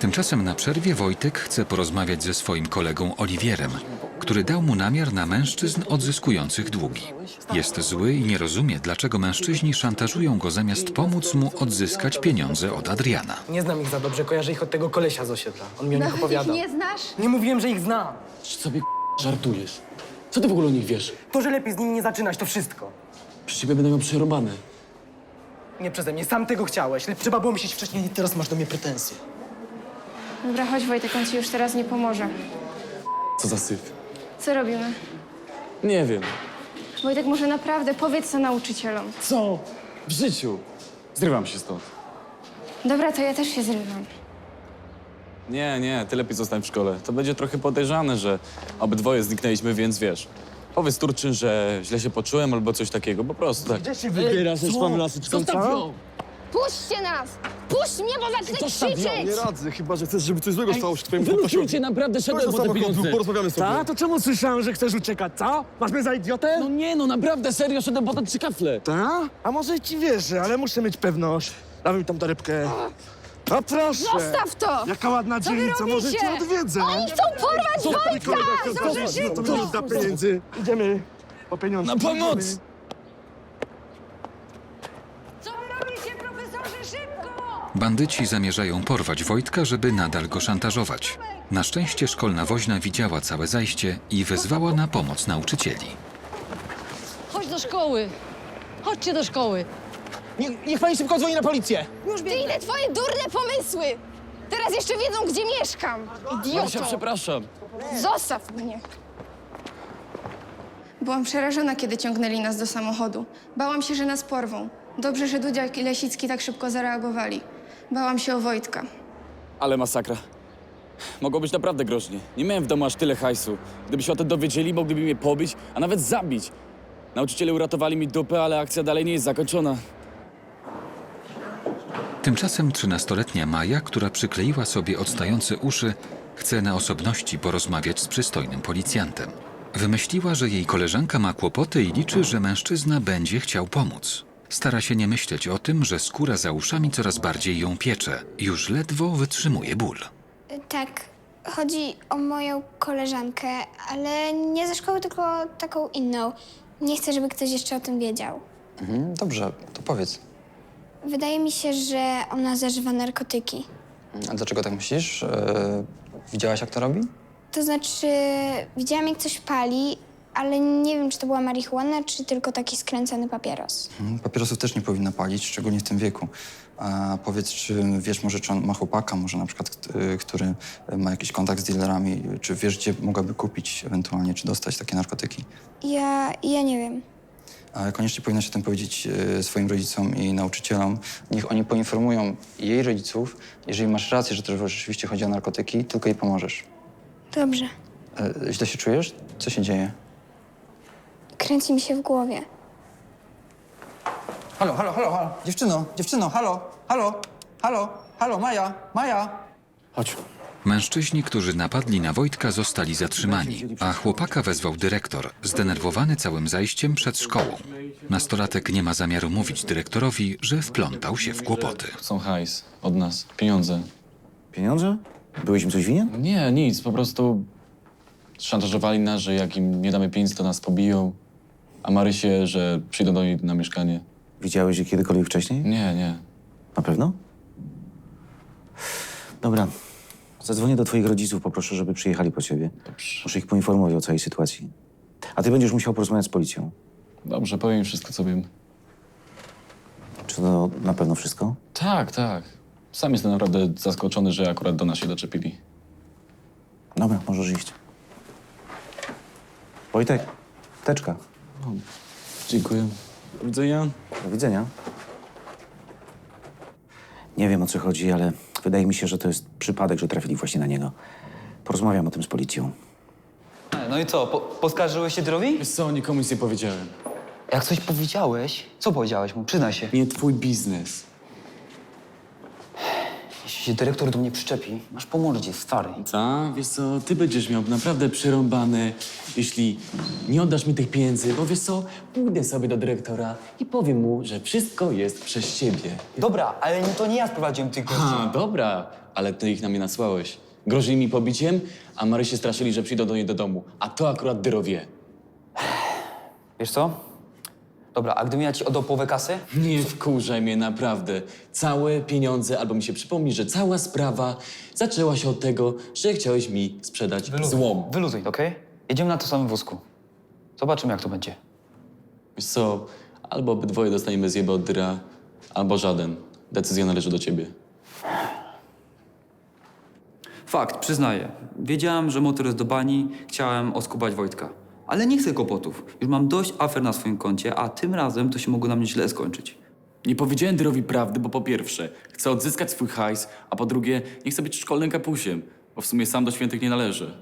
Tymczasem na przerwie Wojtek chce porozmawiać ze swoim kolegą Oliwierem, który dał mu namiar na mężczyzn odzyskujących długi. Jest zły i nie rozumie, dlaczego mężczyźni szantażują go zamiast pomóc mu odzyskać pieniądze od Adriana. Nie znam ich za dobrze, kojarzę ich od tego kolesia z osiedla. On mi o nich Nawet ich opowiadał. nie znasz? Nie mówiłem, że ich znam. Czy sobie żartujesz? Co ty w ogóle o nich wiesz? To, że lepiej z nimi nie zaczynać, to wszystko. Przy ciebie będą miał przerobane. Nie przeze mnie, sam tego chciałeś. Trzeba było myśleć wcześniej. Teraz masz do mnie pretensje. Dobra, chodź Wojtek, on ci już teraz nie pomoże. Co za syf. Co robimy? Nie wiem. Wojtek, może naprawdę powiedz to nauczycielom. Co? W życiu. Zrywam się stąd. Dobra, to ja też się zrywam. Nie, nie, ty lepiej zostań w szkole. To będzie trochę podejrzane, że obydwoje zniknęliśmy, więc wiesz. Powiedz Turczyn, że źle się poczułem albo coś takiego, po prostu tak. Gdzie się wybierasz, już pan lasyczką, Zostaw ją! Puśćcie nas! Puść mnie, bo zacznę krzyczeć! Nie radzę, chyba że chcesz, żeby coś złego stało się twojemu Wyluzujcie, naprawdę szedłem po te samochodu, pieniądze. porozmawiamy sobie. Ta? To czemu słyszałem, że chcesz uciekać, co? Masz mnie za idiotę? No nie, no naprawdę, serio szedłem po te trzy kafle. Ta? A może ci wierzę, ale muszę mieć pewność. Dawaj mi tą torebkę. A proszę! Zostaw to! Jaka ładna Co wy dzielnica, może robicie? cię odwiedzę. Oni chcą porwać Wojtka! No to mi da pieniędzy. Idziemy po pieniądze. Na pomoc! Idziemy. Co wy robicie, profesorze, szybko! Bandyci zamierzają porwać Wojtka, żeby nadal go szantażować. Na szczęście szkolna woźna widziała całe zajście i wezwała na pomoc nauczycieli. Chodź do szkoły. Chodźcie do szkoły. Niech, niech pani szybko dzwoni na policję. Ty ile twoje durne pomysły! Teraz jeszcze wiedzą, gdzie mieszkam! Marysia, Idioto! przepraszam. Zostaw mnie! Byłam przerażona, kiedy ciągnęli nas do samochodu. Bałam się, że nas porwą. Dobrze, że Dudziak i Lesicki tak szybko zareagowali. Bałam się o Wojtka. Ale masakra. Mogło być naprawdę groźnie. Nie miałem w domu aż tyle hajsu. Gdyby się o tym dowiedzieli, mogliby mnie pobić, a nawet zabić. Nauczyciele uratowali mi dupę, ale akcja dalej nie jest zakończona. Tymczasem 13-letnia Maja, która przykleiła sobie odstające uszy, chce na osobności porozmawiać z przystojnym policjantem. Wymyśliła, że jej koleżanka ma kłopoty i liczy, że mężczyzna będzie chciał pomóc. Stara się nie myśleć o tym, że skóra za uszami coraz bardziej ją piecze. Już ledwo wytrzymuje ból. Tak, chodzi o moją koleżankę, ale nie ze szkoły, tylko taką inną. Nie chcę, żeby ktoś jeszcze o tym wiedział. Mhm, dobrze, to powiedz. Wydaje mi się, że ona zażywa narkotyki. A dlaczego tak myślisz? E, widziałaś, jak to robi? To znaczy, widziałam, jak coś pali, ale nie wiem, czy to była marihuana, czy tylko taki skręcony papieros. Mhm, Papierosów też nie powinna palić, szczególnie w tym wieku. A powiedz, czy wiesz może, czy on ma chłopaka, może na przykład, kt- y, który ma jakiś kontakt z dealerami, czy wiesz, gdzie mogłaby kupić ewentualnie, czy dostać takie narkotyki? Ja, ja nie wiem. Ale koniecznie powinnaś o tym powiedzieć e, swoim rodzicom i nauczycielom. Niech oni poinformują jej rodziców, jeżeli masz rację, że to rzeczywiście chodzi o narkotyki, tylko jej pomożesz. Dobrze. E, źle się czujesz? Co się dzieje? Kręci mi się w głowie. Halo, halo, halo, halo. Dziewczyno, dziewczyno, halo, halo, halo, halo, Maja, Maja. Chodź. Mężczyźni, którzy napadli na Wojtka, zostali zatrzymani, a chłopaka wezwał dyrektor, zdenerwowany całym zajściem przed szkołą. Nastolatek nie ma zamiaru mówić dyrektorowi, że wplątał się w kłopoty. Chcą hajs od nas, pieniądze. Pieniądze? Byłeś im coś winien? Nie, nic, po prostu szantażowali nas, że jak im nie damy pieniędzy, to nas pobiją. A Marysie, że przyjdą do niej na mieszkanie. Widziałeś je kiedykolwiek wcześniej? Nie, nie. Na pewno? Dobra. Zadzwonię do twoich rodziców, poproszę, żeby przyjechali po ciebie. Dobrze. Muszę ich poinformować o całej sytuacji. A ty będziesz musiał porozmawiać z policją. Dobrze, powiem im wszystko, co wiem. Czy to na pewno wszystko? Tak, tak. Sam jestem naprawdę zaskoczony, że akurat do nas się doczepili. Dobra, możesz iść. Wojtek, teczka. Dziękuję. Do widzenia. Do widzenia. Nie wiem o co chodzi, ale wydaje mi się, że to jest przypadek, że trafili właśnie na niego. Porozmawiam o tym z policją. No i co, po, poskarżyłeś się Drowi? Wiesz co, nikomu nic nie powiedziałem. Jak coś powiedziałeś? Co powiedziałeś mu? Przyznaj się. Nie twój biznes. Jeśli się dyrektor do mnie przyczepi, masz po mordzie, stary. Ta, wiesz co, ty będziesz miał naprawdę przerąbane, jeśli nie oddasz mi tych pieniędzy, bo wiesz co, pójdę sobie do dyrektora i powiem mu, że wszystko jest przez ciebie. Dobra, ale nie, to nie ja sprowadziłem tych gości. A, dobra, ale ty ich na mnie nasłałeś. Grozili mi pobiciem, a Marysie straszyli, że przyjdą do niej do domu. A to akurat Dyro wie. Wiesz co? Dobra, a gdybym ja ci oddał połowę kasy? Nie wkurzaj mnie, naprawdę. Całe pieniądze, albo mi się przypomni, że cała sprawa zaczęła się od tego, że chciałeś mi sprzedać złom. Wyluzuj, okej? Jedziemy na to samym wózku. Zobaczymy, jak to będzie. Wiesz co, albo obydwoje dostaniemy zjebę od Dyra, albo żaden. Decyzja należy do ciebie. Fakt, przyznaję. Wiedziałem, że motor jest do bani, chciałem oskubać Wojtka. Ale nie chcę kłopotów. Już mam dość afer na swoim koncie, a tym razem to się mogło na mnie źle skończyć. Nie powiedziałem Dyrowi prawdy, bo po pierwsze, chcę odzyskać swój hajs, a po drugie, nie chcę być szkolnym kapusiem, bo w sumie sam do świętych nie należy.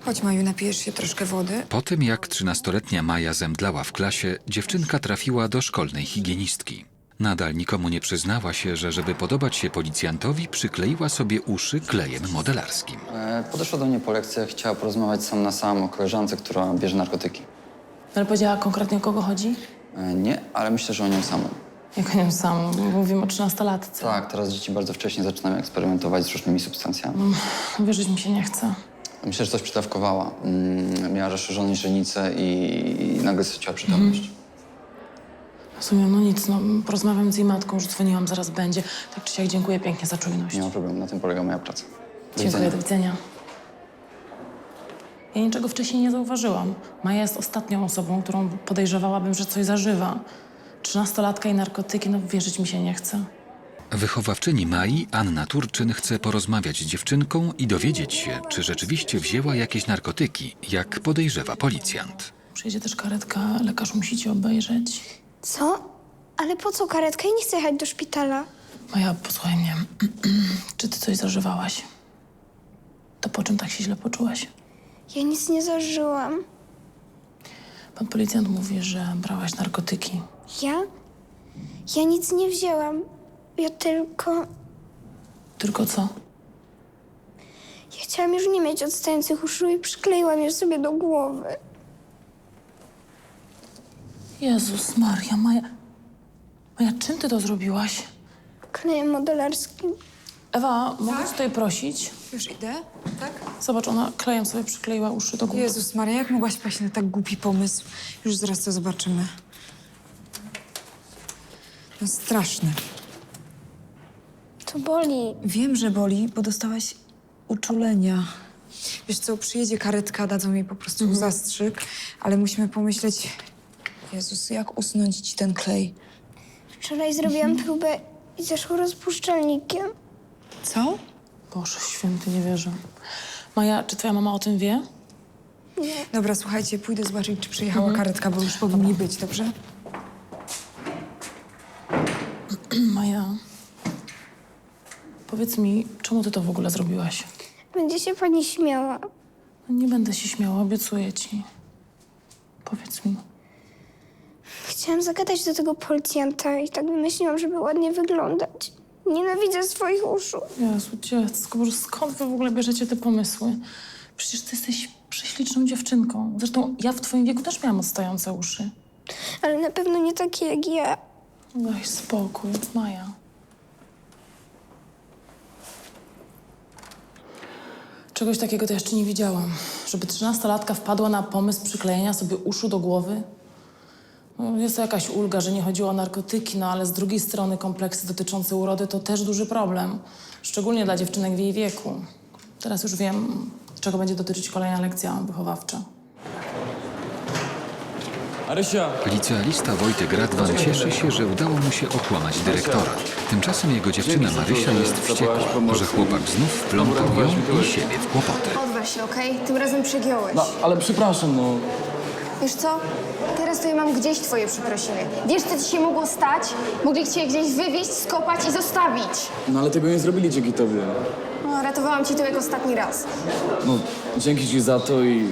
Chodź, Maju, napijesz się troszkę wody. Po tym jak trzynastoletnia Maja zemdlała w klasie, dziewczynka trafiła do szkolnej higienistki. Nadal nikomu nie przyznała się, że żeby podobać się policjantowi, przykleiła sobie uszy klejem modelarskim. E, podeszła do mnie po lekcjach, chciała porozmawiać sam na sam o koleżance, która bierze narkotyki. Ale powiedziała konkretnie o kogo chodzi? E, nie, ale myślę, że o nią samą. Jak o nią sam, mówimy o trzynastolatce. Tak, teraz dzieci bardzo wcześnie zaczynają eksperymentować z różnymi substancjami. Wierzyć mi się nie chce. Myślę, że coś przydawkowała. Mm, miała rozszerzoną źrenicę i, i nagle straciła przytomność. Rozumiem, no nic, no porozmawiam z jej matką, już dzwoniłam, zaraz będzie. Tak czy siak dziękuję pięknie za czujność. Nie ma problemu, na tym polega moja praca. Do Dziękuję, widzenia. do widzenia. Ja niczego wcześniej nie zauważyłam. Maja jest ostatnią osobą, którą podejrzewałabym, że coś zażywa. Trzynastolatka i narkotyki, no wierzyć mi się nie chce. Wychowawczyni Mai, Anna Turczyn, chce porozmawiać z dziewczynką i dowiedzieć się, czy rzeczywiście wzięła jakieś narkotyki, jak podejrzewa policjant. Przyjedzie też karetka, lekarz musi cię obejrzeć. Co? Ale po co karetka? Ja nie chcę jechać do szpitala. Maja, posłuchaj mnie. czy ty coś zażywałaś? To po czym tak się źle poczułaś? Ja nic nie zażyłam. Pan policjant mówi, że brałaś narkotyki. Ja? Ja nic nie wzięłam. Ja tylko... Tylko co? Ja chciałam już nie mieć odstających uszu i przykleiłam je sobie do głowy. Jezus Maria, Maja... Maja, czym ty to zrobiłaś? Klejem modelarskim. Ewa, mogę cię tutaj prosić? Już idę, tak? Zobacz, ona klejem sobie przykleiła uszy do głowy. Jezus Maria, jak mogłaś paść na tak głupi pomysł? Już zaraz to zobaczymy. No straszne. To boli. Wiem, że boli, bo dostałaś uczulenia. Wiesz co, przyjedzie karetka, dadzą jej po prostu zastrzyk, ale musimy pomyśleć... Jezus, jak usunąć ci ten klej? Wczoraj zrobiłam próbę i zeszło rozpuszczalnikiem. Co? Boże święty, nie wierzę. Maja, czy twoja mama o tym wie? Dobra, słuchajcie, pójdę zobaczyć, czy przyjechała karetka, bo już powinni być, dobrze? Maja, powiedz mi, czemu ty to w ogóle zrobiłaś? Będzie się pani śmiała. Nie będę się śmiała, obiecuję ci. Powiedz mi. Chciałam zagadać do tego policjanta i tak wymyśliłam, żeby ładnie wyglądać. Nienawidzę swoich uszu. Jezu, dziecko, Boże, skąd wy w ogóle bierzecie te pomysły? Przecież ty jesteś prześliczną dziewczynką. Zresztą ja w twoim wieku też miałam odstające uszy. Ale na pewno nie takie jak ja. Daj spokój, Maja. Czegoś takiego to jeszcze nie widziałam. Żeby trzynastolatka wpadła na pomysł przyklejenia sobie uszu do głowy. No, jest to jakaś ulga, że nie chodziło o narkotyki, no ale z drugiej strony kompleksy dotyczące urody to też duży problem. Szczególnie dla dziewczynek w jej wieku. Teraz już wiem, czego będzie dotyczyć kolejna lekcja wychowawcza. Marysia! Licealista Wojtek Radwan cieszy się, że udało mu się okłamać dyrektora. Tymczasem jego dziewczyna Marysia jest wściekła, że chłopak znów wplątał ją i siebie w kłopoty. Odważ się, okej? Tym razem przegiąłeś. No, ale przepraszam, no. Wiesz co? Teraz to ja mam gdzieś twoje przeprosiny. Wiesz, co ci się mogło stać? Mogli cię gdzieś wywieźć, skopać i zostawić. No ale tego nie zrobili dzięki tobie. No, ratowałam ci tyłek ostatni raz. No, dzięki ci za to i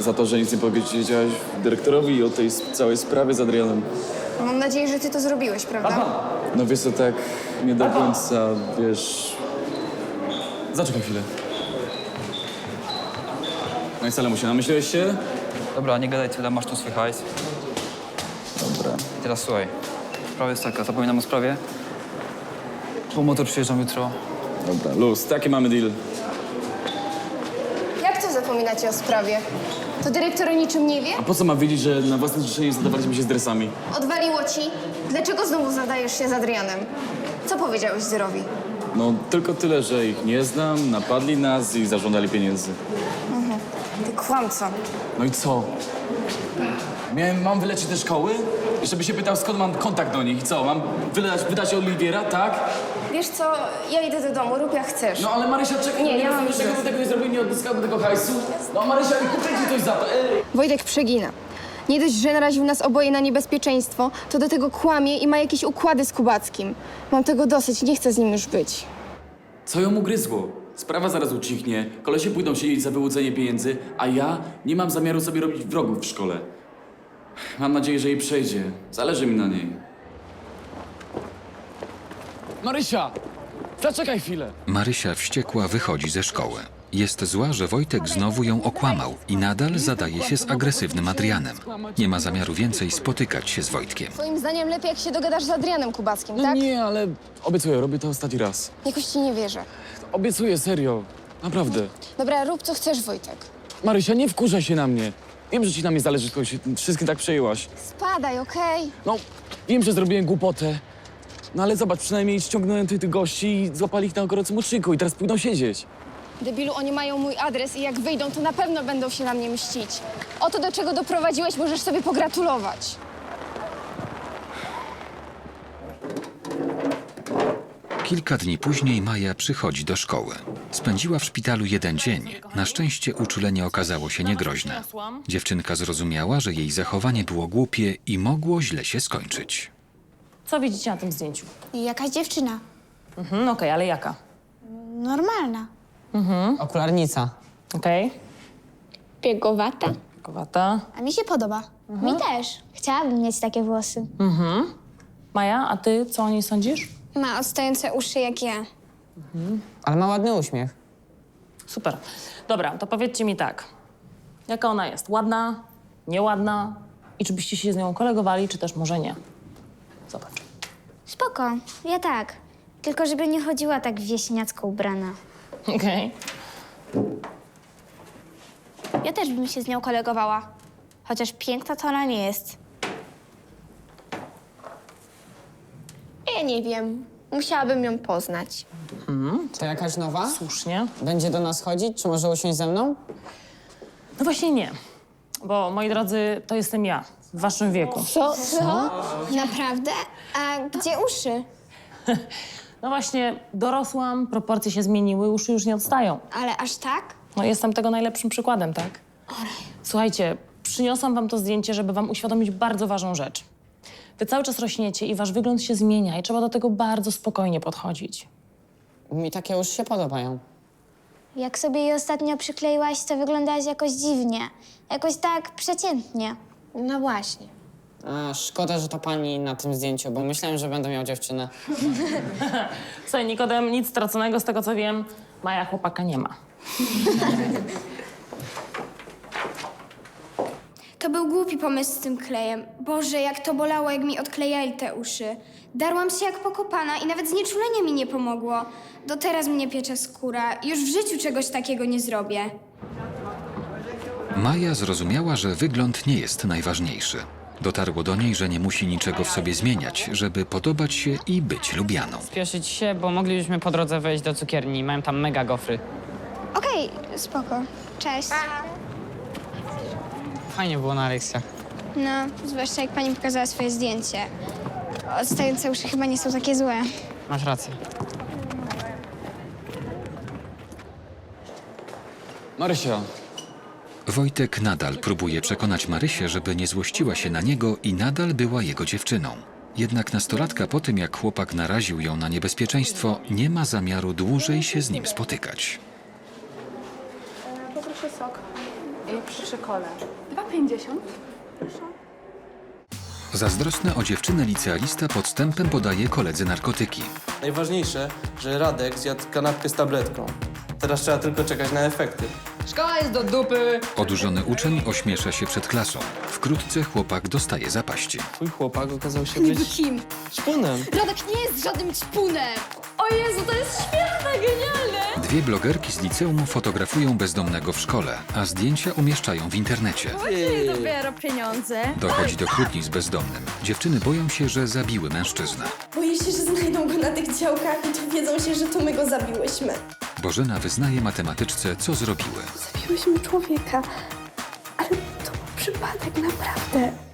za to, że nic nie powiedziałeś dyrektorowi o tej s- całej sprawie z Adrianem. Mam nadzieję, że ty to zrobiłeś, prawda? No wiesz co, tak nie do końca, wiesz... Zaczekaj chwilę. No i Salamusie, namyśliłeś się? Dobra, nie gadaj tyle, masz tu swój hajs. Dobra. I teraz słuchaj. Sprawa jest taka, zapominam o sprawie. Po motor przyjeżdżam jutro. Dobra, luz, taki mamy deal. Jak to zapominacie o sprawie? To dyrektor o niczym nie wie? A po co ma wiedzieć, że na własne życzenie zadawaliśmy się z dresami? Odwaliło ci? Dlaczego znowu zadajesz się z Adrianem? Co powiedziałeś Zyrowi? No, tylko tyle, że ich nie znam, napadli nas i zażądali pieniędzy. Ty kłamco. No i co? Miałem, mam wylecieć ze szkoły? I żeby się pytał, skąd mam kontakt do nich. I co, mam wydać, wydać Oliwiera, tak? Wiesz co, ja idę do domu, rób jak chcesz. No ale Marysia, czekaj, Nie, ja mam biznes. jak tego nie zrobił, nie odzyskałbym tego hajsu? No Marysia, kupię ci coś za to, ej! Wojtek przegina. Nie dość, że naraził nas oboje na niebezpieczeństwo, to do tego kłamie i ma jakieś układy z Kubackim. Mam tego dosyć, nie chcę z nim już być. Co ją ugryzło? Sprawa zaraz ucichnie, kolesie pójdą siedzieć za wyłudzenie pieniędzy, a ja nie mam zamiaru sobie robić wrogów w szkole. Mam nadzieję, że jej przejdzie. Zależy mi na niej. Marysia! Zaczekaj chwilę! Marysia wściekła wychodzi ze szkoły. Jest zła, że Wojtek znowu ją okłamał i nadal zadaje się z agresywnym Adrianem. Nie ma zamiaru więcej spotykać się z Wojtkiem. Twoim zdaniem lepiej, jak się dogadasz z Adrianem Kubackim, No tak? nie, ale obiecuję, robię to ostatni raz. Jakoś ci nie wierzę. Obiecuję, serio. Naprawdę. Dobra, rób co chcesz, Wojtek. Marysia, nie wkurzaj się na mnie. Wiem, że ci na mnie zależy, tylko się wszystkim tak przejęłaś. Spadaj, okej? No, wiem, że zrobiłem głupotę. No ale zobacz, przynajmniej ściągnąłem tych, tych gości i złapali ich na gorącym uczynku i teraz pójdą siedzieć. Debilu, oni mają mój adres i jak wyjdą, to na pewno będą się na mnie mścić. O to, do czego doprowadziłeś, możesz sobie pogratulować. Kilka dni później Maja przychodzi do szkoły. Spędziła w szpitalu jeden dzień. Na szczęście uczulenie okazało się niegroźne. Dziewczynka zrozumiała, że jej zachowanie było głupie i mogło źle się skończyć. Co widzicie na tym zdjęciu? Jakaś dziewczyna. Mhm, okej, ale jaka? Normalna. Okularnica. Okej. Biegowata. Kowata. A mi się podoba. Mi też. Chciałabym mieć takie włosy. Mhm. Maja, a ty co o niej sądzisz? Ma odstające uszy jak ja. Ale ma ładny uśmiech. Super. Dobra, to powiedzcie mi tak. Jaka ona jest? Ładna? Nieładna? I czy byście się z nią kolegowali, czy też może nie? Zobacz. Spoko. Ja tak. Tylko żeby nie chodziła tak wieśniacko ubrana. Okej. Ja też bym się z nią kolegowała. Chociaż piękna to ona nie jest. Ja nie wiem. Musiałabym ją poznać. To jakaś nowa? Słusznie. Będzie do nas chodzić, czy może usiąść ze mną? No właśnie nie. Bo, moi drodzy, to jestem ja. W waszym wieku. Co? Co? Naprawdę? A gdzie uszy? No właśnie, dorosłam, proporcje się zmieniły, uszy już nie odstają. Ale aż tak? No jestem tego najlepszym przykładem, tak? Słuchajcie, przyniosłam wam to zdjęcie, żeby wam uświadomić bardzo ważną rzecz. Wy cały czas rośniecie i wasz wygląd się zmienia i trzeba do tego bardzo spokojnie podchodzić. Mi takie uszy się podobają. Jak sobie je ostatnio przykleiłaś, to wyglądałaś jakoś dziwnie. Jakoś tak przeciętnie. No właśnie. A, szkoda, że to pani na tym zdjęciu, bo myślałem, że będę miał dziewczynę. Słuchaj, Nikodem, nic straconego z tego, co wiem. Maja chłopaka nie ma. To był głupi pomysł z tym klejem. Boże, jak to bolało, jak mi odklejali te uszy. Darłam się jak pokopana i nawet znieczulenie mi nie pomogło. Do teraz mnie piecze skóra. Już w życiu czegoś takiego nie zrobię. Maja zrozumiała, że wygląd nie jest najważniejszy. Dotarło do niej, że nie musi niczego w sobie zmieniać, żeby podobać się i być lubianą. Spieszyć się, bo moglibyśmy po drodze wejść do cukierni. Mają tam mega gofry. Okej, spoko. Cześć. Fajnie było na lekcjach. No, zwłaszcza jak pani pokazała swoje zdjęcie. Odstające uszy chyba nie są takie złe. Masz rację. Marysia, Wojtek nadal próbuje przekonać Marysię, żeby nie złościła się na niego i nadal była jego dziewczyną. Jednak nastolatka po tym, jak chłopak naraził ją na niebezpieczeństwo, nie ma zamiaru dłużej się z nim spotykać. Poproszę sok. Przy szekole. 2,50. Zazdrosny o dziewczynę licealista podstępem podaje koledze narkotyki. Najważniejsze, że Radek zjadł kanapkę z tabletką. Teraz trzeba tylko czekać na efekty. Szkoła jest do dupy! Odurzony uczeń ośmiesza się przed klasą. Wkrótce chłopak dostaje zapaści. Twój chłopak okazał się Niby być kim? szpunem. Radek nie jest żadnym ćpunem! O Jezu, to jest świetne, genialne! Dwie blogerki z liceum fotografują bezdomnego w szkole, a zdjęcia umieszczają w internecie. Czyli dopiero pieniądze. Dochodzi do kłótni z bezdomnym. Dziewczyny boją się, że zabiły mężczyznę. Boję się, że znajdą go na tych działkach i dowiedzą się, że to my go zabiłyśmy. Bożena wyznaje matematyczce, co zrobiły. Zabiłyśmy człowieka, ale to był przypadek, naprawdę.